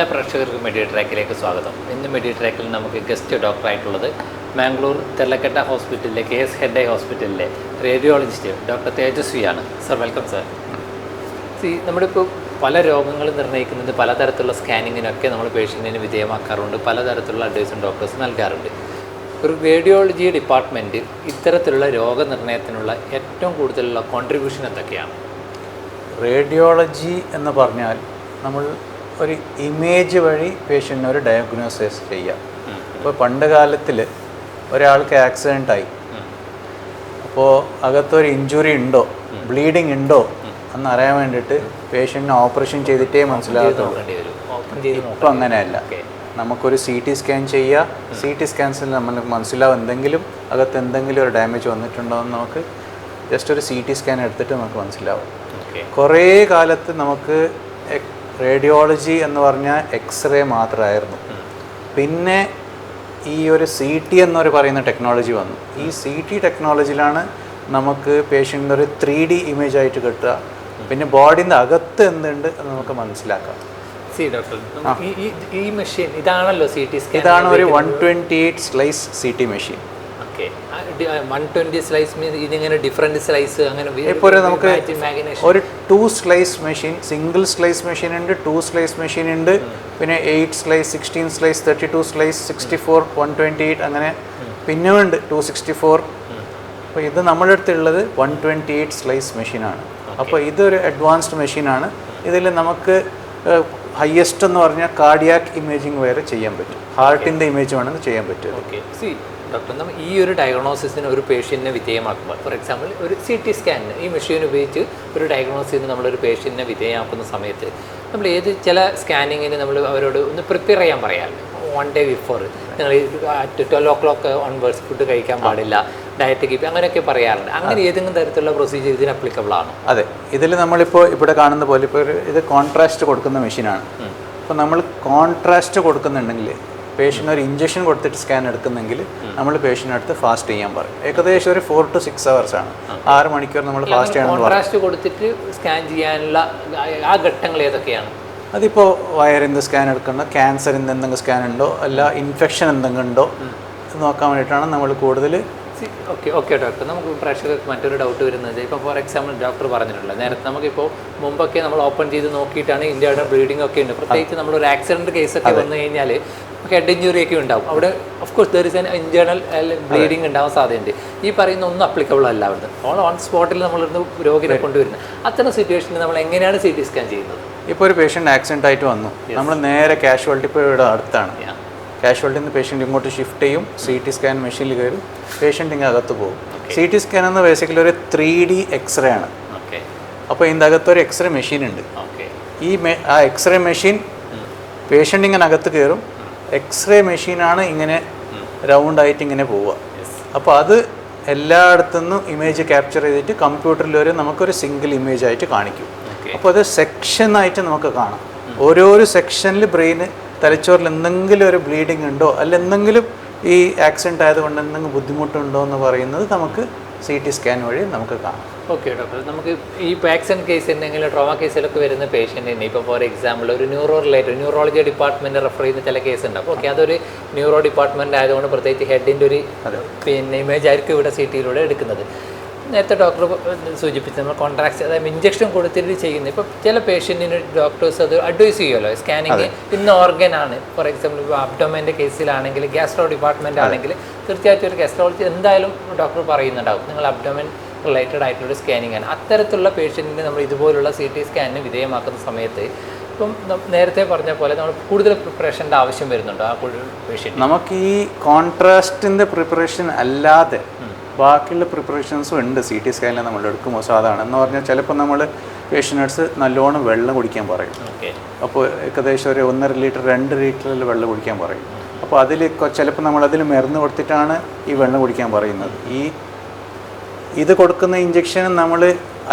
എല്ലാ പ്രേക്ഷകർക്കും മെഡിയ ട്രാക്കിലേക്ക് സ്വാഗതം. ഇന്ന് മെഡിയ ട്രാക്കിൽ നമുക്ക് ഗസ്റ്റ് ഡോക്ടറായിട്ടുള്ളത് മാംഗ്ലൂർ തെല്ലക്കട്ട ഹോസ്പിറ്റലിലെ കെ എസ് ഹെഡ് ഐ ഹോസ്പിറ്റലിലെ റേഡിയോളജിസ്റ്റ് ഡോക്ടർ തേജസ്വിയാണ്. സർ വെൽക്കം സർ സി നമ്മളിപ്പോൾ പല രോഗങ്ങൾ നിർണയിക്കുന്നത് പലതരത്തിലുള്ള സ്കാനിങ്ങിനൊക്കെ നമ്മൾ പേഷ്യന്റിന് വിധേയമാക്കാറുണ്ട്. പലതരത്തിലുള്ള അഡ്വൈസും ഡോക്ടേഴ്സ് നൽകാറുണ്ട്. ഒരു റേഡിയോളജി ഡിപ്പാർട്ട്മെന്റ് ഇത്തരത്തിലുള്ള രോഗനിർണയത്തിനുള്ള ഏറ്റവും കൂടുതലുള്ള കോൺട്രിബ്യൂഷൻ എന്തൊക്കെയാണ്? റേഡിയോളജി എന്ന് പറഞ്ഞാൽ നമ്മൾ ഒരു ഇമേജ് വഴി പേഷ്യന്റിന് ഒരു ഡയഗ്നോസിസ് ചെയ്യാം. ഇപ്പോൾ പണ്ട് കാലത്തിൽ ഒരാൾക്ക് ആക്സിഡന്റ് ആയി. അപ്പോൾ അകത്തൊരു ഇഞ്ചുറി ഉണ്ടോ? ബ്ലീഡിങ് ഉണ്ടോ? എന്ന് എന്നറിയാൻ വേണ്ടിയിട്ട് പേഷ്യന്റിന് ഓപ്പറേഷൻ ചെയ്തിട്ടേ മനസ്സിലാകത്തുള്ളൂ. ഇപ്പം അങ്ങനെയല്ല. നമുക്കൊരു സി ടി സ്കാൻ ചെയ്യുക സി ടി സ്കാൻസിൽ നമ്മൾ മനസ്സിലാവും എന്തെങ്കിലും അകത്ത് എന്തെങ്കിലും ഒരു ഡാമേജ് വന്നിട്ടുണ്ടോ എന്ന് നമുക്ക് ജസ്റ്റ് ഒരു സി ടി സ്കാൻ എടുത്തിട്ട് നമുക്ക് മനസ്സിലാവും. കുറേ കാലത്ത് നമുക്ക് റേഡിയോളജി എന്ന് പറഞ്ഞാൽ എക്സ്റേ മാത്രമായിരുന്നു പിന്നെ ഈ ഒരു സി ടി എന്നൊരു പറയുന്ന ടെക്നോളജി വന്നു. ഈ സി ടി ടെക്നോളജിയിലാണ് നമുക്ക് പേഷ്യന്റിന്റെ ഒരു ത്രീ ഡി ഇമേജ് ആയിട്ട് കിട്ടുക. പിന്നെ ബോഡിന്റെ അകത്ത് എന്തുണ്ട് എന്ന് നമുക്ക് മനസ്സിലാക്കാം. സി ഡോക്ടർ ഈ മെഷീൻ ഇതാണല്ലോ സി ടി സ്കാൻ ഇതാണ് ഒരു one twenty eight slice C T machine okay. One twenty slice mean ഇതിങ്ങനെ ഡിഫറെന്റ് സ്ലൈസ് അങ്ങനെ ഇപ്പോൾ ഒരു നമുക്ക്. ഒരു two slice machine single slice machine ഉണ്ട് ടു സ്ലൈസ് മെഷീൻ ഉണ്ട് പിന്നെ eight slice sixteen slice thirty two slice sixty four one twenty eight അങ്ങനെ പിന്നെ ഉണ്ട് ടു സിക്സ്റ്റി ഫോർ അപ്പോൾ ഇത് നമ്മുടെ അടുത്തുള്ളത് വൺ ട്വന്റി എയ്റ്റ് സ്ലൈസ് മെഷീനാണ് അപ്പോൾ ഇതൊരു അഡ്വാൻസ്ഡ് മെഷീനാണ് ഇതിൽ നമുക്ക് ഹയസ്റ്റ് എന്ന് പറഞ്ഞാൽ കാർഡിയാക് ഇമേജിങ് വരെ ചെയ്യാൻ പറ്റും. ഹാർട്ടിന്റെ ഇമേജ് വേണമെങ്കിൽ ചെയ്യാൻ പറ്റും ഇത്. ഓക്കെ. സി ഡോക്ടർ നമ്മൾ ഈ ഒരു ഡയഗ്നോസിസിന് ഒരു പേഷ്യന്റിനെ വിധേയമാക്കുമ്പോൾ ഫോർ എക്സാമ്പിൾ ഒരു സി ടി സ്കാനിന് ഈ മെഷീൻ ഉപയോഗിച്ച് ഒരു ഡയഗ്നോസിന് നമ്മളൊരു പേഷ്യന്റിനെ വിധേയമാക്കുന്ന സമയത്ത് നമ്മൾ ഏത് ചില സ്കാനിങ്ങിന് നമ്മൾ അവരോട് ഒന്ന് പ്രിപ്പയർ ചെയ്യാൻ പറയാം. വൺ ഡേ ബിഫോർ നിങ്ങൾ twelve o'clock onwards food കഴിക്കാൻ പാടില്ല. ഡയറ്റ് കീപ്പ് അങ്ങനെയൊക്കെ പറയാറുണ്ട്. അങ്ങനെ ഏതെങ്കിലും തരത്തിലുള്ള പ്രൊസീജിയർ ഇതിന് അപ്ലിക്കബിൾ ആണ്? അതെ. ഇതിൽ നമ്മളിപ്പോൾ ഇവിടെ കാണുന്ന പോലെ ഇപ്പോൾ ഇത് കോൺട്രാസ്റ്റ് കൊടുക്കുന്ന മെഷീനാണ് അപ്പോൾ നമ്മൾ കോൺട്രാസ്റ്റ് കൊടുക്കുന്നുണ്ടെങ്കിൽ പേഷ്യന്റ് ഒരു ഇഞ്ചക്ഷൻ കൊടുത്തിട്ട് സ്കാൻ എടുക്കുന്നെങ്കിൽ നമ്മൾ പേഷ്യന്റെ അടുത്ത് ഫാസ്റ്റ് ചെയ്യാൻ പറയും. ഏകദേശം ഒരു ഫോർ ടു സിക്സ് അവേഴ്സ് ആണ്. ആറ് മണിക്കൂർ നമ്മൾ ഫാസ്റ്റ് ചെയ്യണം കൊടുത്തിട്ട് സ്കാൻ ചെയ്യാനുള്ള ആ- ഘട്ടങ്ങൾ ഏതൊക്കെയാണ്? അതിപ്പോൾ വയറിന്റെ സ്കാൻ എടുക്കുന്ന ക്യാൻസറിന്റെ എന്തെങ്കിലും സ്കാൻ ഉണ്ടോ അല്ല ഇൻഫെക്ഷൻ എന്തെങ്കിലും ഉണ്ടോ നോക്കാൻ വേണ്ടിയിട്ടാണ് നമ്മൾ കൂടുതൽ ഓക്കെ ഓക്കെ ഡോക്ടർ. നമുക്ക് പ്രേക്ഷകർക്ക് മറ്റൊരു ഡൗട്ട് വരുന്നത്. ഇപ്പോൾ ഫോർ എക്സാമ്പിൾ ഡോക്ടർ പറഞ്ഞിട്ടുള്ളത്. നേരത്തെ നമുക്കിപ്പോൾ മുമ്പൊക്കെ നമ്മൾ ഓപ്പൺ ചെയ്ത് നോക്കിയിട്ടാണ് ഇന്ത്യയുടെ ബ്ലീഡിംഗ് ഒക്കെ ഉണ്ട്. പ്രത്യേകിച്ച് നമ്മളൊരു ആക്സിഡന്റ് കേസൊക്കെ വന്നു കഴിഞ്ഞാൽ ഹെഡ് ഇഞ്ചുറി ഒക്കെ ഉണ്ടാവും. അവിടെ of course there is an internal bleeding ഉണ്ടാവാൻ സാധ്യതയുണ്ട്. ഈ പറയുന്ന ഒന്നും അപ്ലിക്കബിൾ അല്ല അവിടുന്ന്. ഓൾ ഓൺ സ്പോട്ടിൽ നമ്മളിരുന്ന് രോഗിനെ കൊണ്ടുവരുന്നത് അത്തരം സിറ്റുവേഷനിൽ നമ്മൾ എങ്ങനെയാണ് സി ടി സ്കാൻ ചെയ്യുന്നത്? ഇപ്പോൾ ഒരു പേഷ്യന്റ് ആക്സിഡന്റ് ആയിട്ട് വന്നു. നമ്മൾ നേരെ കാഷ്വാലിറ്റി ഇപ്പോൾ ഇവിടെ അടുത്താണ്. കാഷ്വാലിറ്റിയിൽ നിന്ന് പേഷ്യന്റ് ഇങ്ങോട്ട് ഷിഫ്റ്റ് ചെയ്യും. സി ടി സ്കാൻ മെഷീനിൽ കയറും. പേഷ്യന്റ് ഇങ്ങനെ അകത്ത് പോകും. സി ടി സ്കാൻ എന്ന് ബേസിക്കലി ഒരു ത്രീ ഡി എക്സ്റേ ആണ്. ഓക്കെ അപ്പോൾ ഇതിന്റെ അകത്ത് ഒരു എക്സ്റേ മെഷീൻ ഉണ്ട്. ഓക്കെ ഈ ആ എക്സ്റേ മെഷീൻ പേഷ്യന്റ് ഇങ്ങനെ അകത്ത് കയറും. എക്സ്റേ മെഷീനാണ് ഇങ്ങനെ റൗണ്ടായിട്ട് ഇങ്ങനെ പോവുക. അപ്പോൾ അത് എല്ലായിടത്തുനിന്നും ഇമേജ് ക്യാപ്ചർ ചെയ്തിട്ട് കമ്പ്യൂട്ടറിൽ ഒരു നമുക്കൊരു സിംഗിൾ ഇമേജ് ആയിട്ട് കാണിക്കും. അപ്പോൾ അത് സെക്ഷനായിട്ട് നമുക്ക് കാണാം. ഓരോരോ സെക്ഷനിൽ ബ്രെയിന് തലച്ചോറിൽ എന്തെങ്കിലും ഒരു ബ്ലീഡിങ് ഉണ്ടോ അല്ല എന്തെങ്കിലും ഈ ആക്സിഡന്റ് ആയതുകൊണ്ട് എന്തെങ്കിലും ബുദ്ധിമുട്ടുണ്ടോ എന്ന് പറയുന്നത് നമുക്ക് സി ടി സ്കാൻ വഴി നമുക്ക് കാണാം. ഓക്കെ ഡോക്ടർ നമുക്ക് ഈ ആക്സിഡന്റ് കേസ് എന്തെങ്കിലും ട്രോമ കേസിലൊക്കെ വരുന്ന പേഷ്യന്റിന് ഇപ്പോൾ ഫോർ എക്സാമ്പിൾ ഒരു neuro related neurology department refer ചെയ്യുന്ന ചില കേസ് ഉണ്ട്. അപ്പോൾ ഓക്കെ അതൊരു ന്യൂറോ ഡിപ്പാർട്ട്മെന്റ് ആയതുകൊണ്ട് പ്രത്യേകിച്ച് ഹെഡിന്റെ ഒരു പിന്നെ ഇമേജ് ആയിരിക്കും ഇവിടെ സി ടിയിലൂടെ എടുക്കുന്നത്. നേരത്തെ ഡോക്ടർ സൂചിപ്പിച്ച നമ്മൾ കോൺട്രാക്ട് അതായത് ഇഞ്ചക്ഷൻ കൊടുത്തിട്ട് ചെയ്യുന്നത് ഇപ്പോൾ ചില പേഷ്യന്റിന് ഡോക്ടേഴ്സ് അത് അഡ്വൈസ് ചെയ്യുമല്ലോ. സ്കാനിങ് ഇന്ന ഓർഗൻ ആണ്. ഫോർ എക്സാമ്പിൾ ഇപ്പോൾ അബ്ഡോമന്റെ കേസിലാണെങ്കിൽ ഗ്യാസ്ട്രോ ഡിപ്പാർട്ട്മെന്റ് ആണെങ്കിൽ തീർച്ചയായിട്ടും ഒരു ഗ്യാസ്ട്രോളജി എന്തായാലും ഡോക്ടർ പറയുന്നുണ്ടാവും. നിങ്ങൾ അബ്ഡോമൻ റിലേറ്റഡ് ആയിട്ടുള്ള സ്കാനിങ് ആണ്. അത്തരത്തിലുള്ള പേഷ്യന്റിന് നമ്മൾ ഇതുപോലുള്ള സി ടി സ്കാനിന് വിധേയമാക്കുന്ന സമയത്ത് ഇപ്പം നേരത്തെ പറഞ്ഞ പോലെ നമ്മൾ കൂടുതൽ പ്രിപ്പറേഷന്റെ ആവശ്യം വരുന്നുണ്ടോ ആ പേഷ്യൻ നമുക്ക് ഈ കോൺട്രാസ്റ്റിന്റെ പ്രിപ്പറേഷൻ അല്ലാതെ ബാക്കിയുള്ള പ്രിപ്പറേഷൻസും ഉണ്ട്. സി ടി സ്കാനിൽ നമ്മൾ എടുക്കുമ്പോൾ സാധാരണ. എന്ന് പറഞ്ഞാൽ ചിലപ്പോൾ നമ്മൾ പേഷ്യൻസ് നല്ലോണം വെള്ളം കുടിക്കാൻ പറയും. ഓക്കെ. അപ്പോൾ ഏകദേശം ഒരു ഒന്നര ലിറ്റർ രണ്ട് ലിറ്ററിൽ വെള്ളം കുടിക്കാൻ പറയും. അപ്പോൾ അതിൽ ചിലപ്പോൾ നമ്മൾ അതിൽ മരുന്ന് കൊടുത്തിട്ടാണ് ഈ വെള്ളം കുടിക്കാൻ പറയുന്നത്. ഈ ഇത് കൊടുക്കുന്ന ഇഞ്ചക്ഷൻ നമ്മൾ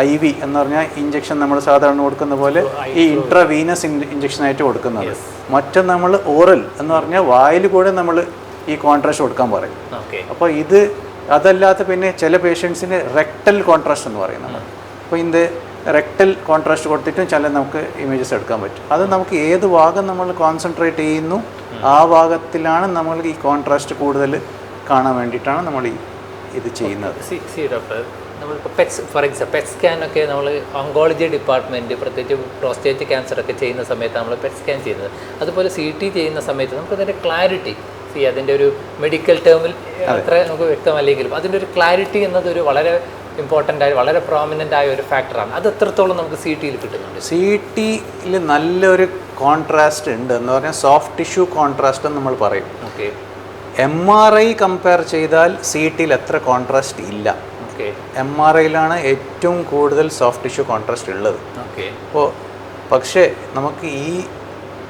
ഐ വി എന്ന് പറഞ്ഞാൽ ഇഞ്ചക്ഷൻ നമ്മൾ സാധാരണ കൊടുക്കുന്ന പോലെ ഈ ഇൻട്രാവീനസ് ഇഞ്ചക്ഷൻ ആയിട്ട് കൊടുക്കുന്നത്. മറ്റൊന്ന് നമ്മൾ ഓറൽ എന്ന് പറഞ്ഞാൽ വായിൽ കൂടെ നമ്മൾ ഈ കോൺട്രാസ്റ്റ് കൊടുക്കാൻ പറയും. അപ്പോൾ ഇത് അതല്ലാത്ത പിന്നെ ചില പേഷ്യൻസിന് റെക്ടൽ കോൺട്രാസ്റ്റ് എന്ന് പറയും നമ്മൾ അപ്പോൾ ഇത് റെക്ടൽ കോൺട്രാസ്റ്റ് കൊടുത്തിട്ടും ചില നമുക്ക് ഇമേജസ് എടുക്കാൻ പറ്റും. അത് നമുക്ക് ഏത് ഭാഗം നമ്മൾ കോൺസെൻട്രേറ്റ് ചെയ്യുന്നു ആ ഭാഗത്തിലാണ് നമ്മൾ ഈ കോൺട്രാസ്റ്റ് കൂടുതൽ കാണാൻ വേണ്ടിയിട്ടാണ് നമ്മൾ ഈ ഇത് ചെയ്യുന്നത്. സി സി ഡോക്ടർ നമ്മളിപ്പോൾ PETs for example PET scan ഒക്കെ നമ്മൾ ഓങ്കോളജി ഡിപ്പാർട്ട്മെന്റ് പ്രത്യേകിച്ച് പ്രോസ്റ്റേറ്റ് ക്യാൻസർ ഒക്കെ ചെയ്യുന്ന സമയത്ത് നമ്മൾ പെറ്റ് സ്കാൻ ചെയ്യുന്നത്. അതുപോലെ സി ടി ചെയ്യുന്ന സമയത്ത് നമുക്ക് അതിന്റെ ക്ലാരിറ്റി സി അതിന്റെ ഒരു മെഡിക്കൽ ടേമിൽ അത്ര നമുക്ക് വ്യക്തമല്ലെങ്കിലും അതിന്റെ ഒരു ക്ലാരിറ്റി എന്നത് ഒരു വളരെ ഇമ്പോർട്ടന്റ് ആയ വളരെ പ്രോമിനന്റ് ആയ ഒരു ഫാക്ടറാണ് അത് എത്രത്തോളം നമുക്ക് സി ടിയിൽ കിട്ടുന്നുണ്ട്? സി ടിയിൽ നല്ലൊരു കോൺട്രാസ്റ്റ് ഉണ്ട് എന്ന് പറഞ്ഞാൽ സോഫ്റ്റ് ടിഷ്യൂ കോൺട്രാസ്റ്റ് എന്ന് നമ്മൾ പറയും. Okay M R I compare ചെയ്താൽ സി ടിയിൽ എത്ര കോൺട്രാസ്റ്റ് ഇല്ല. ഓക്കെ എം ആർ ഐയിലാണ് ഏറ്റവും കൂടുതൽ സോഫ്റ്റ് ടിഷ്യൂ കോൺട്രാസ്റ്റ് ഉള്ളത്. ഓക്കെ അപ്പോൾ പക്ഷേ നമുക്ക് ഈ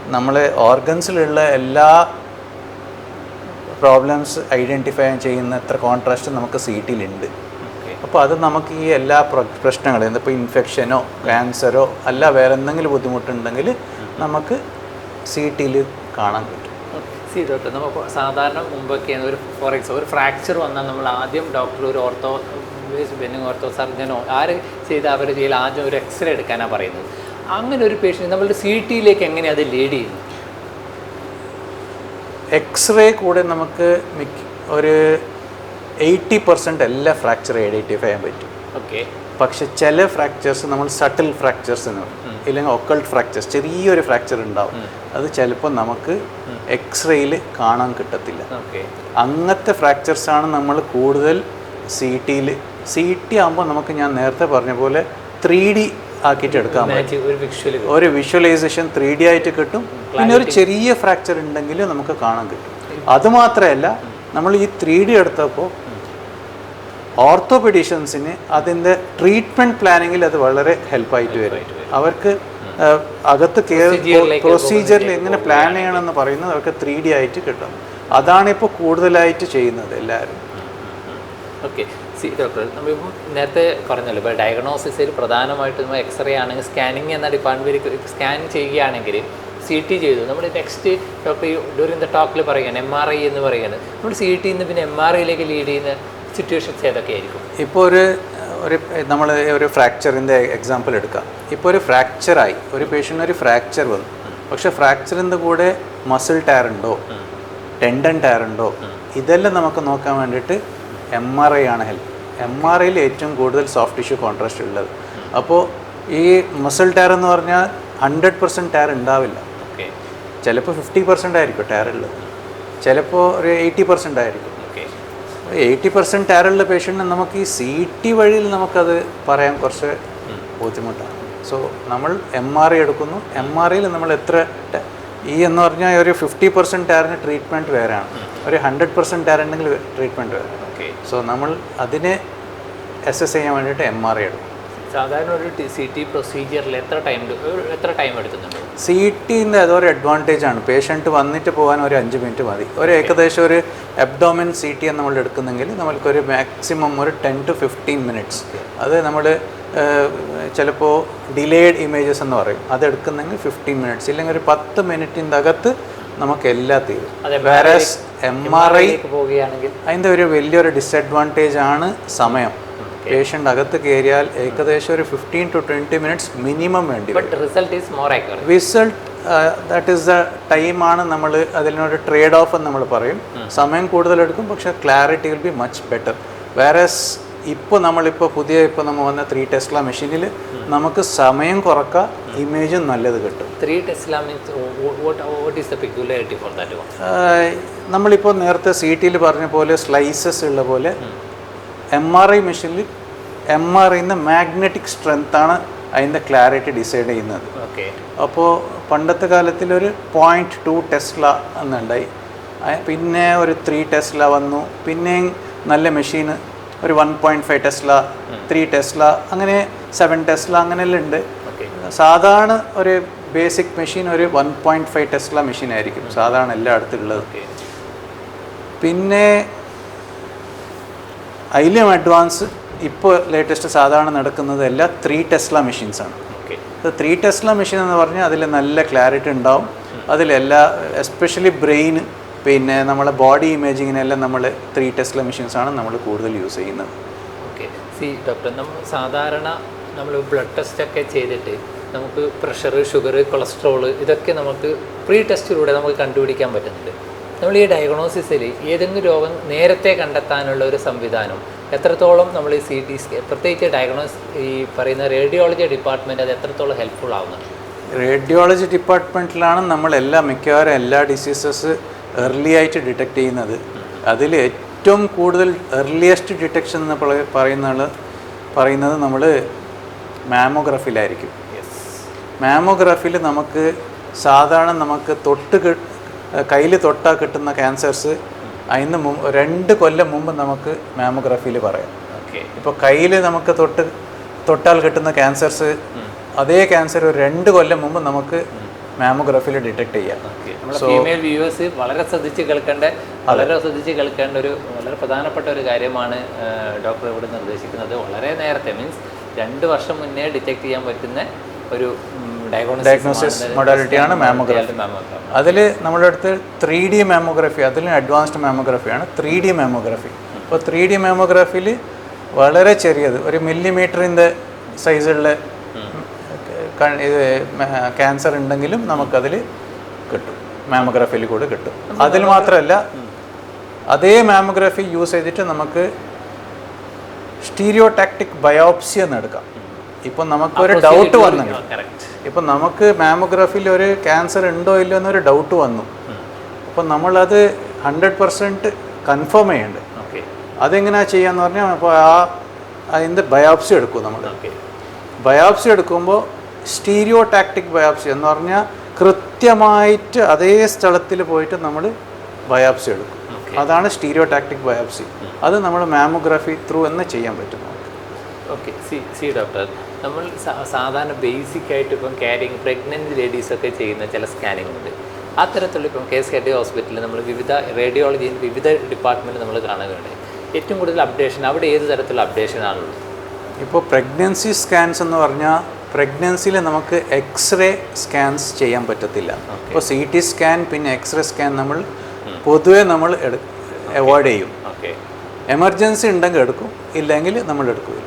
നമ്മളെ ഓർഗൻസിലുള്ള എല്ലാ പ്രോബ്ലംസ് ഐഡന്റിഫൈ ചെയ്യുന്ന എത്ര കോൺട്രാസ്റ്റ് നമുക്ക് സി ടിയിലുണ്ട് അപ്പോൾ അത് നമുക്ക് ഈ എല്ലാ പ്ര- പ്രശ്നങ്ങളും ഇപ്പോൾ ഇൻഫെക്ഷനോ ക്യാൻസറോ അല്ല വേറെ എന്തെങ്കിലും ബുദ്ധിമുട്ടുണ്ടെങ്കിൽ നമുക്ക് സി ടിയിൽ കാണാൻ പറ്റും. സി നമ്മൾ സാധാരണ മുമ്പൊക്കെയാണ് ഒരു ഫോർ എക്സാമ്പിൾ ഒരു ഫ്രാക്ചർ വന്നാൽ നമ്മൾ ആദ്യം ഡോക്ടർ ഒരു ഓർത്തോ ബെന്നിങ് ഓർത്തോ സർജനോ ആര് ചെയ്ത് അവർ ചെയ്യൽ ആദ്യം ഒരു എക്സ്റേ എടുക്കാനാണ് പറയുന്നത്. അങ്ങനെ ഒരു പേഷ്യന്റ് നമ്മളുടെ സി ടിയിലേക്ക് എങ്ങനെ അത് ലീഡ് ചെയ്യുന്നു എക്സ്റേ കൂടെ നമുക്ക് മിക്ക ഒരു എയ്റ്റി പെർസെന്റ് എല്ലാ ഫ്രാക്ചറും ഐഡന്റിഫൈ ചെയ്യാൻ പറ്റും. ഓക്കെ പക്ഷെ ചില ഫ്രാക്ചേഴ്സ് നമ്മൾ സട്ടിൽ ഫ്രാക്ചേഴ്സ് എന്ന് പറയും. ഇല്ലെങ്കിൽ ഒക്കൾട്ട് ഫ്രാക്ചേഴ്സ് ചെറിയൊരു ഫ്രാക്ചർ ഉണ്ടാവും. അത് ചിലപ്പോൾ നമുക്ക് എക്സ്റേയിൽ കാണാൻ കിട്ടത്തില്ല. അങ്ങനത്തെ ആണ് നമ്മൾ കൂടുതൽ സി ടിയിൽ സി ടി ആകുമ്പോൾ നമുക്ക് ഞാൻ നേരത്തെ പറഞ്ഞ പോലെ ത്രീ ഡി ആക്കിയിട്ട് എടുക്കാൻ പറ്റും. ഒരു വിഷ്വലൈസേഷൻ ത്രീ ഡി ആയിട്ട് കിട്ടും. പിന്നെ ഒരു ചെറിയ ഫ്രാക്ചർ ഉണ്ടെങ്കിൽ നമുക്ക് കാണാൻ കിട്ടും. അതുമാത്രമല്ല നമ്മൾ ഈ ത്രീ ഡി എടുത്തപ്പോൾ ഓർത്തോപെഡീഷ്യൻസിന് അതിന്റെ ട്രീറ്റ്മെന്റ് പ്ലാനിങ്ങിൽ അത് വളരെ ഹെൽപ്പായിട്ട് വരും. അവർക്ക് അകത്ത് പ്രൊസീജിയറിൽ എങ്ങനെ പ്ലാൻ ചെയ്യണമെന്ന് പറയുന്നത് അവർക്ക് ത്രീ ഡി ആയിട്ട് കിട്ടും. അതാണ് ഇപ്പോൾ കൂടുതലായിട്ട് ചെയ്യുന്നത് എല്ലാവരും. ഓക്കെ സി ഡോക്ടർ നമ്മളിപ്പോൾ നേരത്തെ പറഞ്ഞല്ലോ ഇപ്പോൾ ഡയഗ്നോസിസിൽ പ്രധാനമായിട്ടും നമ്മൾ എക്സ്റേ ആണെങ്കിൽ സ്കാനിങ് എന്ന ഡിപ്പാർട്ട്മെന്റ് സ്കാൻ ചെയ്യുകയാണെങ്കിൽ സി ടി ചെയ്തു. നമ്മൾ നെക്സ്റ്റ് ഡോക്ടർ ഡ്യൂറിങ് ദ ടോക്കിൽ പറയുകയാണ് എം ആർ ഐ എന്ന് പറയുന്നത് നമ്മൾ സി ടിയിൽ നിന്ന് പിന്നെ എം ആർ ഐയിലേക്ക് ലീഡ് ചെയ്യുന്ന സിറ്റുവേഷൻസ് ഏതൊക്കെയായിരിക്കും? ഇപ്പോൾ ഒരു ഒരു നമ്മൾ ഒരു ഫ്രാക്ചറിന്റെ എക്സാമ്പിൾ എടുക്കാം. ഇപ്പോൾ ഒരു ഫ്രാക്ചറായി ഒരു പേഷ്യന്റ് ഒരു ഫ്രാക്ചർ വന്നു. പക്ഷേ ഫ്രാക്ചറിന്റെ കൂടെ മസിൽ ടയർ ഉണ്ടോ? ടെൻഡൻ ടയർ ഉണ്ടോ? ഇതെല്ലാം നമുക്ക് നോക്കാൻ വേണ്ടിയിട്ട് എം ആർ ഐ ആണ് ഹെൽപ്പ് എം ആർ ഐയിൽ ഏറ്റവും കൂടുതൽ സോഫ്റ്റ് ടിഷ്യൂ കോൺട്രാസ്റ്റ് ഉള്ളത്. അപ്പോൾ ഈ മസിൽ ടയർ എന്ന് പറഞ്ഞാൽ ഹൺഡ്രഡ് പെർസെന്റ് ടയർ ഉണ്ടാവില്ല. ഓക്കെ ചിലപ്പോൾ ഫിഫ്റ്റി പെർസെന്റ് ആയിരിക്കും ടയർ ഉള്ളത്. ചിലപ്പോൾ ഒരു എയ്റ്റി പെർസെന്റ് ആയിരിക്കും. എയ്റ്റി പെർസെന്റ് ടയറുള്ള പേഷ്യന്റിന് നമുക്ക് ഈ സി ടി വഴിയിൽ നമുക്കത് പറയാൻ കുറച്ച് ബുദ്ധിമുട്ടാണ്. സോ നമ്മൾ എം ആർ ഐ എടുക്കുന്നു. എം ആർ ഐയിൽ നമ്മൾ എത്ര ഈ എന്ന് പറഞ്ഞാൽ ഒരു ഫിഫ്റ്റി പെർസെന്റ് ടാരിന് ട്രീറ്റ്മെന്റ് വേറെയാണ്. ഒരു ഹൺഡ്രഡ് പെർസെന്റ് ടാരുണ്ടെങ്കിൽ ട്രീറ്റ്മെന്റ് വേറെ. ഓക്കെ സോ നമ്മൾ അതിനെ അസസ് ചെയ്യാൻ വേണ്ടിയിട്ട് എം ആർ ഐ എടുക്കും. സാധാരണ ഒരു സി ടി പ്രൊസീജിയറിൽ എത്ര ടൈം എത്ര ടൈം എടുക്കുന്നുണ്ട്? സി ടിന്റെ അതൊരു അഡ്വാന്റേജ് ആണ്. പേഷ്യന്റ് വന്നിട്ട് പോകാൻ ഒരു അഞ്ച് മിനിറ്റ് മതി. ഒരു ഏകദേശം ഒരു അബ്ഡോമിൻ സി ടി നമ്മൾ എടുക്കുന്നെങ്കിൽ നമ്മൾക്കൊരു മാക്സിമം ഒരു ടെൻ ടു ഫിഫ്റ്റീൻ മിനിറ്റ്സ് അത് നമ്മൾ ചിലപ്പോൾ ഡിലേഡ് ഇമേജസ് എന്ന് പറയും. അത് എടുക്കുന്നെങ്കിൽ ഫിഫ്റ്റീൻ മിനിറ്റ്സ് ഇല്ലെങ്കിൽ ഒരു പത്ത് മിനിറ്റിന്റെ അകത്ത് നമുക്ക് എല്ലാം തീരും. വേറസ് എം ആർ ഐ പോവുകയാണെങ്കിൽ. അതിന്റെ ഒരു വലിയൊരു ഡിസഡ്വാന്റേജ് ആണ് സമയം. പേഷ്യന്റ് അകത്ത് കയറിയാൽ ഏകദേശം ഒരു fifteen to twenty minutes minimum വേണ്ടി result is more result that is the time ആണ് നമ്മൾ അതിനൊരു ട്രേഡ് ഓഫ് എന്ന് നമ്മൾ പറയും. സമയം കൂടുതലെടുക്കും പക്ഷേ clarity will be much better വേറെ ഇപ്പോൾ നമ്മളിപ്പോൾ പുതിയ ഇപ്പോൾ നമ്മൾ വന്ന ത്രീ ടെസ്ല മെഷീനിൽ നമുക്ക് സമയം കുറക്കാം ഇമേജും നല്ലത് കിട്ടും. ത്രീ ടെസ്ല നമ്മളിപ്പോൾ നേരത്തെ സി ടിയിൽ പറഞ്ഞ പോലെ സ്ലൈസസ് ഉള്ള പോലെ എം ആർ ഐ മെഷീനിൽ എം ആർ ഇന്ന് മാഗ്നറ്റിക് സ്ട്രെങ്ത്താണ് അതിന്റെ ക്ലാരിറ്റി ഡിസൈഡ് ചെയ്യുന്നത്. ഓക്കെ അപ്പോൾ പണ്ടത്തെ കാലത്തിൽ ഒരു പോയിന്റ് ടു ടെസ്ല എന്നുണ്ടായി. പിന്നെ ഒരു ത്രീ ടെസ്ല വന്നു. പിന്നെയും നല്ല മെഷീൻ ഒരു one point five tesla three tesla അങ്ങനെ സെവൻ ടെസ്ല അങ്ങനെയെല്ലാം ഉണ്ട്. സാധാരണ ഒരു ബേസിക് മെഷീൻ ഒരു one point five tesla machine ആയിരിക്കും. സാധാരണ എല്ലായിടത്തുള്ളത് പിന്നെ അതിലും അഡ്വാൻസ് ഇപ്പോൾ ലേറ്റസ്റ്റ് സാധാരണ നടക്കുന്നത് എല്ലാം ത്രീ ടെസ്ല മെഷീൻസാണ് ഓക്കെ ത്രീ ടെസ്ല മെഷീൻ എന്ന് പറഞ്ഞാൽ അതിൽ നല്ല ക്ലാരിറ്റി ഉണ്ടാവും. അതിലെല്ലാ എസ്പെഷ്യലി ബ്രെയിൻ പിന്നെ നമ്മളെ ബോഡി ഇമേജിങ്ങിനെല്ലാം നമ്മൾ ത്രീ ടെസ്ല മെഷീൻസാണ് നമ്മൾ കൂടുതൽ യൂസ് ചെയ്യുന്നത്. ഓക്കെ സി ഡോക്ടർ നമ്മൾ സാധാരണ നമ്മൾ ബ്ലഡ് ടെസ്റ്റ് ഒക്കെ ചെയ്തിട്ട് നമുക്ക് പ്രഷർ ഷുഗർ കൊളസ്ട്രോൾ ഇതൊക്കെ നമുക്ക് പ്രീ ടെസ്റ്റിലൂടെ നമുക്ക് കണ്ടുപിടിക്കാൻ പറ്റുന്നുണ്ട്. നമ്മൾ ഈ ഡയഗ്നോസിസിൽ ഏതെങ്കിലും രോഗം നേരത്തെ കണ്ടെത്താനുള്ള ഒരു സംവിധാനം എത്രത്തോളം നമ്മൾ ഈ സി ടി സ്കാൻ പ്രത്യേകിച്ച് ഡയഗ്നോസ് ഈ പറയുന്ന റേഡിയോളജി ഡിപ്പാർട്ട്മെന്റ് അത് എത്രത്തോളം ഹെൽപ്ഫുൾ ആവുന്നുണ്ട് റേഡിയോളജി ഡിപ്പാർട്ട്മെന്റിലാണ് നമ്മൾ എല്ലാ മിക്കവാറും എല്ലാ ഡിസീസസ് ഏർലി ആയിട്ട് ഡിറ്റക്ട് ചെയ്യുന്നത്. അതിൽ ഏറ്റവും കൂടുതൽ ഏർലിയസ്റ്റ് ഡിറ്റക്ഷൻ എന്ന് പറയുന്ന പറയുന്നത് പറയുന്നത് നമ്മൾ മാമോഗ്രഫിയിലായിരിക്കും മാമോഗ്രാഫിയിൽ നമുക്ക് സാധാരണ നമുക്ക് തൊട്ട് കയ്യിൽ തൊട്ടാൽ കിട്ടുന്ന ക്യാൻസേഴ്സ് അതിന് മുമ്പ് രണ്ട് കൊല്ലം മുമ്പ് നമുക്ക് മാമോഗ്രാഫിയിൽ പറയാം. ഓക്കെ. ഇപ്പോൾ കയ്യിൽ നമുക്ക് തൊട്ട് തൊട്ടാൽ കിട്ടുന്ന ക്യാൻസേഴ്സ് അതേ ക്യാൻസർ ഒരു രണ്ട് കൊല്ലം മുമ്പ് നമുക്ക് മാമോഗ്രാഫിയിൽ ഡിറ്റക്ട് ചെയ്യാം. ഫീമെയിൽ വ്യൂവേഴ്സ് വളരെ ശ്രദ്ധിച്ച് കേൾക്കേണ്ട വളരെ ശ്രദ്ധിച്ച് കേൾക്കേണ്ട ഒരു വളരെ പ്രധാനപ്പെട്ട ഒരു കാര്യമാണ് ഡോക്ടർ ഇവിടെ നിർദ്ദേശിക്കുന്നത്. വളരെ നേരത്തെ മീൻസ് രണ്ട് വർഷം മുന്നേ ഡിറ്റക്ട് ചെയ്യാൻ പറ്റുന്ന ഒരു Diagnosis മൊഡാലിറ്റിയാണ് mammography. അതിൽ നമ്മുടെ അടുത്ത് ത്രീ ഡി മാമോഗ്രഫി അതിൽ അഡ്വാൻസ്ഡ് മാമോഗ്രഫിയാണ് ത്രീ ഡി മാമോഗ്രഫി അപ്പോൾ ത്രീ ഡി മാമോഗ്രാഫിയിൽ വളരെ ചെറിയത് ഒരു മില്ലിമീറ്ററിന്റെ സൈസുള്ള ഇത് ക്യാൻസർ ഉണ്ടെങ്കിലും നമുക്കതിൽ കിട്ടും. മാമോഗ്രാഫിയിൽ കൂടെ കിട്ടും. അതിൽ മാത്രമല്ല അതേ മാമോഗ്രാഫി യൂസ് ചെയ്തിട്ട് നമുക്ക് സ്റ്റീരിയോടാക്ടിക് ബയോപ്സി എന്ന് എടുക്കാം. ഇപ്പം നമുക്കൊരു ഡൗട്ട് വന്നു കറക്റ്റ് ഇപ്പം നമുക്ക് മാമോഗ്രാഫിയിൽ ഒരു ക്യാൻസർ ഉണ്ടോ ഇല്ലയോ എന്നൊരു ഡൗട്ട് വന്നു. അപ്പം നമ്മളത് ഹൺഡ്രഡ് പെർസെന്റ് കൺഫേം ചെയ്യേണ്ടത് ഓക്കെ അതെങ്ങനെയാണ് ചെയ്യാന്ന് പറഞ്ഞാൽ അപ്പോൾ ആ അതിന്റെ ബയോപ്സി എടുക്കും നമ്മൾ ഓക്കെ ബയോപ്സി എടുക്കുമ്പോൾ സ്റ്റീരിയോ ടാക്ടിക് ബയോപ്സി എന്ന് പറഞ്ഞാൽ കൃത്യമായിട്ട് അതേ സ്ഥലത്തിൽ പോയിട്ട് നമ്മൾ ബയോപ്സി എടുക്കും. അതാണ് സ്റ്റീരിയോ ടാക്ടിക് ബയോപ്സി അത് നമ്മൾ മാമോഗ്രാഫി ത്രൂ എന്ന് ചെയ്യാൻ പറ്റും ഓക്കെ സി സി ഡോക്ടർ നമ്മൾ സാധാരണ ബേസിക് ആയിട്ട് ഇപ്പം ക്യാരിങ് പ്രഗ്നന്റ് ലേഡീസ് ഒക്കെ ചെയ്യുന്ന ചില സ്കാനിങ് ഉണ്ട്. അത്തരത്തിലുള്ള ഇപ്പം കെ എസ് കെ ഡി ഹോസ്പിറ്റലിൽ നമ്മൾ വിവിധ റേഡിയോളജിയിൽ വിവിധ ഡിപ്പാർട്ട്മെന്റ് നമ്മൾ കാണുകയുണ്ട് ഏറ്റവും കൂടുതൽ അപ്ഡേഷൻ അവിടെ ഏത് തരത്തിലുള്ള അപ്ഡേഷൻ ആണുള്ളത്? ഇപ്പോൾ പ്രഗ്നൻസി സ്കാൻസ് എന്ന് പറഞ്ഞാൽ പ്രഗ്നൻസിയിൽ നമുക്ക് എക്സ്റേ സ്കാൻസ് ചെയ്യാൻ പറ്റത്തില്ല. ഇപ്പോൾ സി ടി സ്കാൻ പിന്നെ എക്സ്റേ സ്കാൻ നമ്മൾ പൊതുവേ നമ്മൾ അവോയ്ഡ് ചെയ്യും. ഓക്കെ. എമർജൻസി ഉണ്ടെങ്കിൽ എടുക്കും ഇല്ലെങ്കിൽ നമ്മൾ എടുക്കില്ല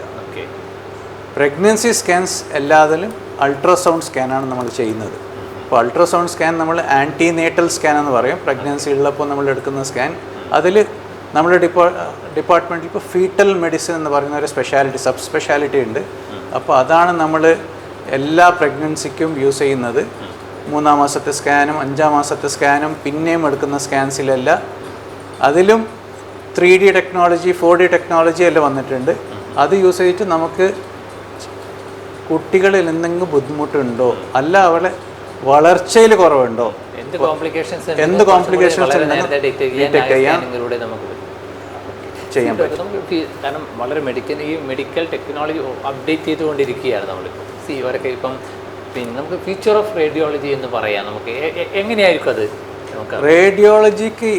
പ്രഗ്നൻസി സ്കാൻസ് എല്ലാത്തിലും അൾട്രാസൗണ്ട് സ്കാനാണ് നമ്മൾ ചെയ്യുന്നത്. അപ്പോൾ അൾട്രാസൗണ്ട് സ്കാൻ നമ്മൾ ആന്റി നേറ്റൽ സ്കാൻ എന്ന് പറയും. പ്രഗ്നൻസി ഉള്ളപ്പോൾ നമ്മൾ എടുക്കുന്ന സ്കാൻ അതിൽ നമ്മുടെ ഡിപ്പാ ഡിപ്പാർട്ട്മെന്റിൽ ഇപ്പോൾ ഫീറ്റൽ മെഡിസിൻ എന്ന് പറയുന്ന ഒരു സ്പെഷ്യാലിറ്റി സബ് സ്പെഷ്യാലിറ്റി ഉണ്ട്. അപ്പോൾ അതാണ് നമ്മൾ എല്ലാ പ്രഗ്നൻസിക്കും യൂസ് ചെയ്യുന്നത്. മൂന്നാം മാസത്തെ സ്കാനും അഞ്ചാം മാസത്തെ സ്കാനും പിന്നെയും എടുക്കുന്ന സ്കാൻസിലല്ല അതിലും three D technology four D technology എല്ലാം വന്നിട്ടുണ്ട്. അത് യൂസ് ചെയ്തിട്ട് നമുക്ക് കുട്ടികളിൽ എന്തെങ്കിലും ബുദ്ധിമുട്ടുണ്ടോ? അല്ല അവളെ വളർച്ചയിൽ കുറവുണ്ടോ? എന്ത് കോംപ്ലിക്കേഷൻസ് എന്ത് കോംപ്ലിക്കേഷൻസ് ഡിറ്റക്ട് ചെയ്യാൻ ചെയ്യാൻ പറ്റും. നമുക്ക് കാരണം വളരെ മെഡിക്കൽ ഈ മെഡിക്കൽ ടെക്നോളജി അപ്ഡേറ്റ് ചെയ്തുകൊണ്ടിരിക്കുകയാണ് നമ്മൾ സി ഇവരൊക്കെ ഇപ്പം പിന്നെ നമുക്ക് ഫ്യൂച്ചർ ഓഫ് റേഡിയോളജി എന്ന് പറയാം. നമുക്ക് എങ്ങനെയായിരിക്കും അത്? നമുക്ക് റേഡിയോളജിക്ക്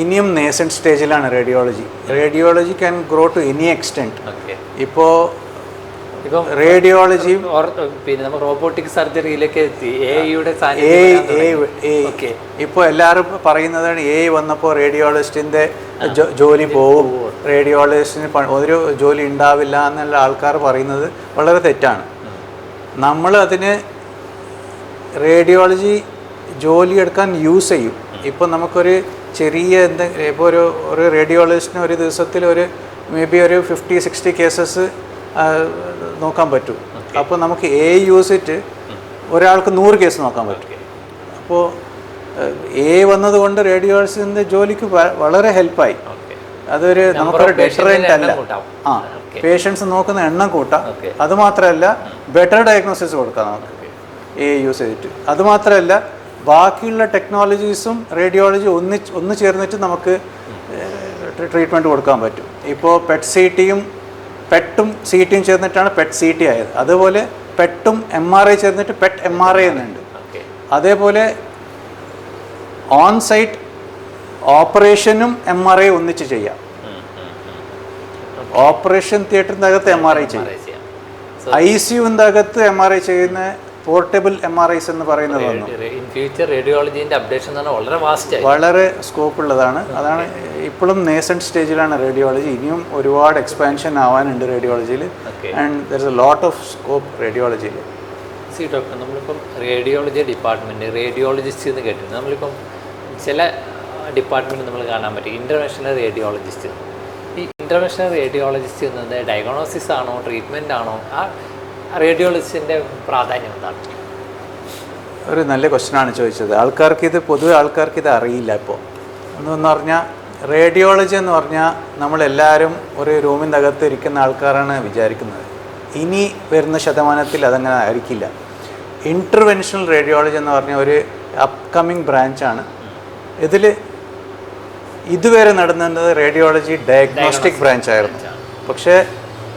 ഇനിയും നേസൻ സ്റ്റേജിലാണ് radiology radiology can grow to any extent okay ഇപ്പോൾ ഇപ്പം റേഡിയോളജിയും പിന്നെ നമ്മൾ റോബോട്ടിക് സർജറിയിലേക്ക് എത്തി. എയുടെ ഓക്കെ ഇപ്പോൾ എല്ലാവരും പറയുന്നതാണ് എ വന്നപ്പോൾ റേഡിയോളജിസ്റ്റിന്റെ ജോലി പോകും റേഡിയോളജിസ്റ്റിന് ഒരു ജോലി ഉണ്ടാവില്ല എന്നുള്ള ആൾക്കാർ പറയുന്നത് വളരെ തെറ്റാണ്. നമ്മൾ അതിന് റേഡിയോളജി ജോലി എടുക്കാൻ യൂസ് ചെയ്യും. ഇപ്പോൾ നമുക്കൊരു ചെറിയ എന്തെങ്കിലും ഇപ്പോൾ ഒരു ഒരു റേഡിയോളജിസ്റ്റിന് ഒരു ദിവസത്തിൽ ഒരു മേ ബി ഒരു ഫിഫ്റ്റി സിക്സ്റ്റി കേസസ് നോക്കാൻ പറ്റും. അപ്പോൾ നമുക്ക് എ യൂസ് ഇറ്റ് ഒരാൾക്ക് നൂറ് കേസ് നോക്കാൻ പറ്റും. അപ്പോൾ എ വന്നതുകൊണ്ട് റേഡിയോളജിസ്റ്റിന്റെ ജോലിക്ക് വളരെ ഹെൽപ്പായി അതൊരു നമുക്കൊരു ഡെറ്ററന്റ് അല്ല. ആ പേഷ്യൻസ് നോക്കുന്ന എണ്ണം കൂട്ടാം. അതുമാത്രമല്ല അത് മാത്രമല്ല ബെറ്റർ ഡയഗ്നോസിസ് കൊടുക്കാം നമുക്ക്. എ യൂസ് ചെയ്തിട്ട് അത് മാത്രമല്ല ബാക്കിയുള്ള ടെക്നോളജീസും റേഡിയോളജി ഒന്നിച്ച് ഒന്ന് ചേർന്നിട്ട് നമുക്ക് ട്രീറ്റ്മെന്റ് കൊടുക്കാൻ പറ്റും. ഇപ്പോൾ പെറ്റ് സി ടിയും പെട്ടും സി ടിയും ചേർന്നിട്ടാണ് പെറ്റ് സി ടി ആയത്. അതുപോലെ പെട്ടും എം ആർ ഐ ചേർന്നിട്ട് പെറ്റ് എം ആർ ഐ എന്നുണ്ട്. അതേപോലെ ഓൺ സൈറ്റ് ഓപ്പറേഷനും എം ആർ ഐ ഒന്നിച്ച് ചെയ്യാം. ഓപ്പറേഷൻ തിയേറ്ററിന്റെ അകത്ത് എം ആർ ഐ ചെയ്യും. ചെയ്യാം. ഐ സിയുവിന്റെ അകത്ത് എം ആർ ഐ ചെയ്യുന്ന പോർട്ടബിൾ എം ആർ ഐസ് എന്ന് പറയുന്നത് വന്നു. ഇൻ ഫ്യൂച്ചർ റേഡിയോളജിന്റെ അപ്ഡേഷൻ വളരെ വാസ്റ്റ് വളരെ സ്കോപ്പ് ഉള്ളതാണ് അതാണ് ഇപ്പോഴും നേസൺ സ്റ്റേജിലാണ് റേഡിയോളജി. ഇനിയും ഒരുപാട് എക്സ്പാൻഷൻ ആവാനുണ്ട് റേഡിയോളജിയിൽ. And there is a lot of scope റേഡിയോളജിയിൽ. C doctor നമ്മളിപ്പം റേഡിയോളജി ഡിപ്പാർട്ട്മെന്റ് റേഡിയോളജിസ്റ്റ് എന്ന് കേട്ടിട്ടുണ്ട്. നമ്മളിപ്പം ചില ഡിപ്പാർട്ട്മെന്റ് നമ്മൾ കാണാൻ പറ്റും. ഇന്റർനാഷണൽ റേഡിയോളജിസ്റ്റ് ഈ ഇന്റർനാഷണൽ റേഡിയോളജിസ്റ്റ് എന്നത് ഡയഗ്നോസിസ് ആണോ ട്രീറ്റ്മെന്റ് ആണോ ആ റേഡിയോളജിസ്റ്റിന്റെ പ്രാധാന്യം എന്താണ്? ഒരു നല്ല ക്വസ്റ്റനാണ് ചോദിച്ചത്. ആൾക്കാർക്ക് ഇത് പൊതുവെ ആൾക്കാർക്ക് ഇത് അറിയില്ല ഇപ്പോൾ എന്ന് പറഞ്ഞാൽ റേഡിയോളജി എന്ന് പറഞ്ഞാൽ നമ്മളെല്ലാവരും ഒരു റൂമിന്റെ അകത്ത് ഇരിക്കുന്ന ആൾക്കാരാണ് വിചാരിക്കുന്നത്. ഇനി വരുന്ന ശതമാനത്തിൽ അതങ്ങനെ ആയിരിക്കില്ല. ഇന്റർവെൻഷണൽ റേഡിയോളജി എന്ന് പറഞ്ഞ ഒരു അപ്കമിങ് ബ്രാഞ്ചാണ് ഇതിൽ ഇതുവരെ നടന്നത് റേഡിയോളജി ഡയഗ്നോസ്റ്റിക് ബ്രാഞ്ച് ആയിരുന്നു. പക്ഷേ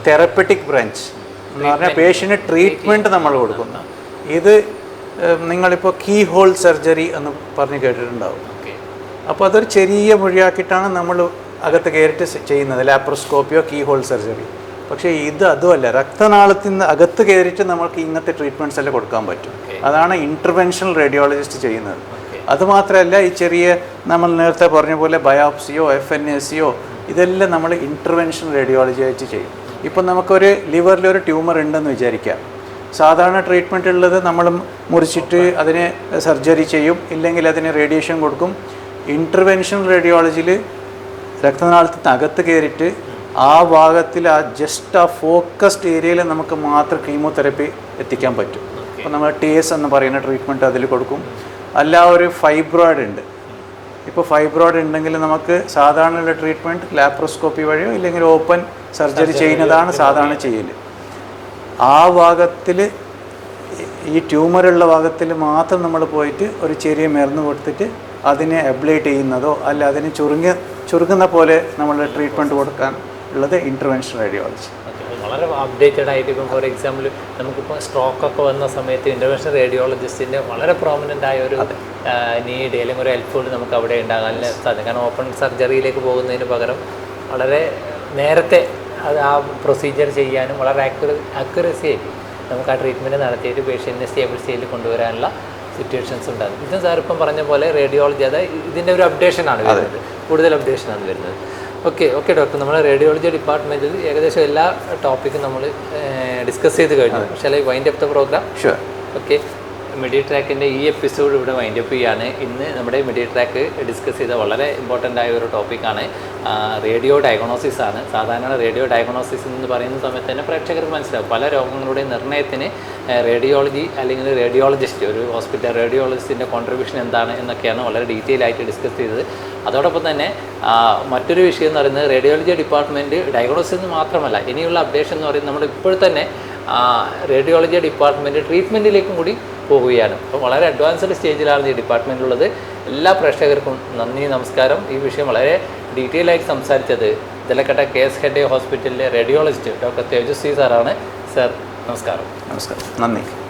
തെറപ്പറ്റിക് ബ്രാഞ്ച് എന്ന് പറഞ്ഞാൽ പേഷ്യന് ട്രീറ്റ്മെന്റ് നമ്മൾ കൊടുക്കുന്നു. ഇത് നിങ്ങളിപ്പോൾ കീ ഹോൾ സർജറി എന്ന് പറഞ്ഞ് കേട്ടിട്ടുണ്ടാവും. അപ്പോൾ അതൊരു ചെറിയ മുഴിയാക്കിയിട്ടാണ് നമ്മൾ അകത്ത് കയറിയിട്ട് ചെയ്യുന്നത്. ലാപ്രോസ്കോപ്പിയോ കീ ഹോൾ സർജറി പക്ഷേ ഇത് അതുമല്ല. രക്തനാളത്തിൽ നിന്ന് അകത്ത് കയറിയിട്ട് നമുക്ക് ഇങ്ങനത്തെ ട്രീറ്റ്മെന്റ്സ് എല്ലാം കൊടുക്കാൻ പറ്റും. അതാണ് ഇന്റർവെൻഷണൽ റേഡിയോളജിസ്റ്റ് ചെയ്യുന്നത്. അതുമാത്രമല്ല ഈ ചെറിയ നമ്മൾ നേരത്തെ പറഞ്ഞ പോലെ ബയോപ്സിയോ എഫ് എൻ എസ് സിയോ ഇതെല്ലാം നമ്മൾ ഇന്റർവെൻഷൻ റേഡിയോളജി ആയിട്ട് ചെയ്യും. ഇപ്പം നമുക്കൊരു ലിവറിൽ ഒരു ട്യൂമർ ഉണ്ടെന്ന് വിചാരിക്കാം സാധാരണ ട്രീറ്റ്മെന്റ് ഉള്ളത് നമ്മൾ മുറിച്ചിട്ട് അതിനെ സർജറി ചെയ്യും ഇല്ലെങ്കിൽ അതിന് റേഡിയേഷൻ കൊടുക്കും. ഇന്റർവെൻഷൻ റേഡിയോളജിയിൽ രക്തനാളത്തിന് അകത്ത് കയറിയിട്ട് ആ ഭാഗത്തിൽ ആ ജസ്റ്റ് ആ ഫോക്കസ്ഡ് ഏരിയയിൽ നമുക്ക് മാത്രം കീമോതെറപ്പി എത്തിക്കാൻ പറ്റും. അപ്പോൾ നമ്മൾ ടി എസ് എന്ന് പറയുന്ന ട്രീറ്റ്മെന്റ് അതിൽ കൊടുക്കും. അല്ല ഒരു ഫൈബ്രോയിഡ് ഉണ്ട്. ഇപ്പോൾ ഫൈബ്രോയിഡ് ഉണ്ടെങ്കിൽ നമുക്ക് സാധാരണ ട്രീറ്റ്മെന്റ് ലാപ്രോസ്കോപ്പി വഴിയോ ഇല്ലെങ്കിൽ ഓപ്പൺ സർജറി ചെയ്യുന്നതാണ് സാധാരണ ചെയ്യൽ ആ ഭാഗത്തിൽ ഈ ട്യൂമറുള്ള ഭാഗത്തിൽ മാത്രം നമ്മൾ പോയിട്ട് ഒരു ചെറിയ മരുന്ന് കൊടുത്തിട്ട് അതിനെ അബ്ലേറ്റ് ചെയ്യുന്നതോ അല്ല അതിനെ ചുരുങ്ങ ചുരുങ്ങുന്ന പോലെ നമ്മൾ ട്രീറ്റ്മെന്റ് കൊടുക്കാൻ ഉള്ളത് ഇന്റർവെൻഷൻ റേഡിയോളജി വളരെ അപ്ഡേറ്റഡ് ആയിട്ട് ഇപ്പം ഫോർ എക്സാമ്പിൾ നമുക്കിപ്പോൾ സ്ട്രോക്ക് ഒക്കെ വന്ന സമയത്ത് ഇന്റർവെൻഷൻ റേഡിയോളജിസ്റ്റിന്റെ വളരെ പ്രോമിനന്റ് ആയ ഒരു നീഡ് അല്ലെങ്കിൽ ഒരു ഹെൽപ്ഫുൾ നമുക്ക് അവിടെ ഉണ്ടാകാൻ സാധിക്കും. കാരണം ഓപ്പൺ സർജറിയിലേക്ക് പോകുന്നതിന് പകരം വളരെ നേരത്തെ അത് ആ പ്രൊസീജിയർ ചെയ്യാനും വളരെ ആക്യുറ ആക്യുറസി ആയിട്ട് നമുക്ക് ആ ട്രീറ്റ്മെന്റ് നടത്തിയിട്ട് പേഷ്യന്റിനെ സ്റ്റേബിൾ സ്റ്റേജിൽ കൊണ്ടുവരാനുള്ള സിറ്റുവേഷൻസ് ഉണ്ടാകും. ഇതും സാർ ഇപ്പം പറഞ്ഞ പോലെ റേഡിയോളജി അതായത് ഇതിന്റെ ഒരു അപ്ഡേഷനാണ് വരുന്നത്. കൂടുതൽ അപ്ഡേഷനാണ് വരുന്നത്. ഓക്കെ ഓക്കെ ഡോക്ടർ നമ്മുടെ റേഡിയോളജി ഡിപ്പാർട്ട്മെന്റിൽ ഏകദേശം എല്ലാ ടോപ്പിക്കും നമ്മൾ ഡിസ്കസ് ചെയ്ത് കഴിഞ്ഞു. പക്ഷേ wind up the program sure okay midi ട്രാക്കിന്റെ ഈ എപ്പിസോഡ് ഇവിടെ വൈൻഡ് അപ്പ് ചെയ്യാണ്. ഇന്ന് നമ്മുടെ മിഡി ട്രാക്ക് ഡിസ്കസ് ചെയ്ത വളരെ ഇമ്പോർട്ടന്റ് ആയ ഒരു ടോപ്പിക്കാണ് റേഡിയോ ഡയഗ്നോസിസ് ആണ്. സാധാരണ റേഡിയോ ഡയഗ്നോസിസ് എന്ന് പറയുന്ന സമയത്ത് തന്നെ പ്രേക്ഷകർക്ക് മനസ്സിലാവും. പല രോഗങ്ങളുടെ നിർണയത്തിന് റേഡിയോളജി അല്ലെങ്കിൽ റേഡിയോളജിസ്റ്റ് ഒരു ഹോസ്പിറ്റൽ റേഡിയോളജിസ്റ്റിന്റെ കോൺട്രിബ്യൂഷൻ എന്താണ് എന്നൊക്കെയാണ് വളരെ ഡീറ്റെയിൽ ആയിട്ട് ഡിസ്കസ് ചെയ്തത്. അതോടൊപ്പം തന്നെ മറ്റൊരു വിഷയം എന്ന് പറയുന്നത് റേഡിയോളജി ഡിപ്പാർട്ട്മെന്റ് ഡയഗ്നോസിസ് എന്ന് മാത്രമല്ല ഇനിയുള്ള അപ്ഡേഷൻ എന്ന് പറയുന്നത് നമ്മൾ ഇപ്പോൾ തന്നെ റേഡിയോളജി ഡിപ്പാർട്ട്മെന്റ് ട്രീറ്റ്മെന്റിലേക്കും കൂടി പോവുകയാണ്. അപ്പോൾ വളരെ അഡ്വാൻസ്ഡ് സ്റ്റേജിലാണ് ഈ ഡിപ്പാർട്ട്മെന്റിലുള്ളത് എല്ലാ പ്രേക്ഷകർക്കും നന്ദി നമസ്കാരം. ഈ വിഷയം വളരെ ഡീറ്റെയിൽ ആയിട്ട് സംസാരിച്ചത് ഇതിലക്കട്ട കെ എസ് ഹെഡ് ഹോസ്പിറ്റലിലെ റേഡിയോളജിസ്റ്റ് ഡോക്ടർ തേജസ്വി സാറാണ്. സർ നമസ്കാരം. നമസ്കാരം. നന്ദി.